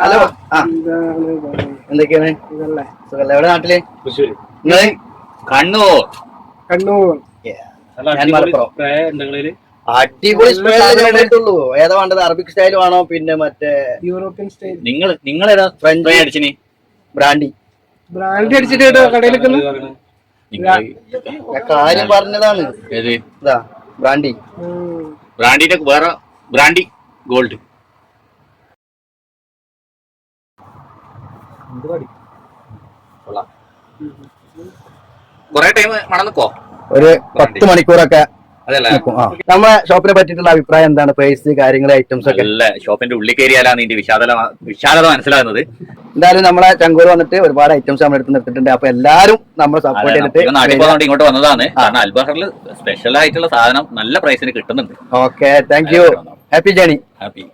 Hello? എന്തൊക്കെയാണ്? സുഖല്ലേ? എവിടെ നാട്ടിൽ? നിങ്ങൾ? കണ്ണൂർ. കണ്ണൂർ. ഞാൻ അടിപൊളി മലപ്പുറം. അടിപൊളി സ്പ്രേ ഏതാ വേണ്ടത്? അറബിക് സ്റ്റൈൽ വേണോ? പിന്നെ മറ്റേ യൂറോപ്യൻ സ്റ്റൈൽ നിങ്ങൾ നിങ്ങൾ ഏതാ ഫ്രഞ്ച്. ഫ്രൈ അടിച്ചിനി. ബ്രാൻഡി. ബ്രാൻഡി അടിച്ചിട്ട് കടയിൽ നിങ്ങൾ കാര്യം പറഞ്ഞതാണ്. ബ്രാൻഡി. ബ്രാൻഡിന്റെ വേറെ ബ്രാൻഡി ഗോൾഡ്. കൊറേ ടൈം മണം ഒരു പത്ത് മണിക്കൂറൊക്കെ നമ്മളെ ഷോപ്പിനെ പറ്റിയിട്ടുള്ള അഭിപ്രായം എന്താണ്? പ്രൈസ് കാര്യങ്ങൾ ഐറ്റംസ് ഒക്കെ? അല്ല ഷോപ്പിന്റെ ഉള്ളിൽ കയറിയാലാണ് ഇതിന്റെ വിശാലത വിശാലത മനസ്സിലാകുന്നത്. എന്തായാലും നമ്മളെ ചങ്കൂർ വന്നിട്ട് ഒരുപാട് ഐറ്റംസ് നമ്മൾ എടുത്ത് നിർത്തിട്ടുണ്ട് അപ്പൊ എല്ലാരും നമ്മൾ സപ്പോർട്ട് ചെയ്തിട്ട് ഇങ്ങോട്ട് വന്നതാണ്. കാരണം അൽബഹറിൽ സ്പെഷ്യൽ ആയിട്ടുള്ള സാധനം നല്ല പ്രൈസിന് കിട്ടുന്നുണ്ട്. Okay thank you happy journey happy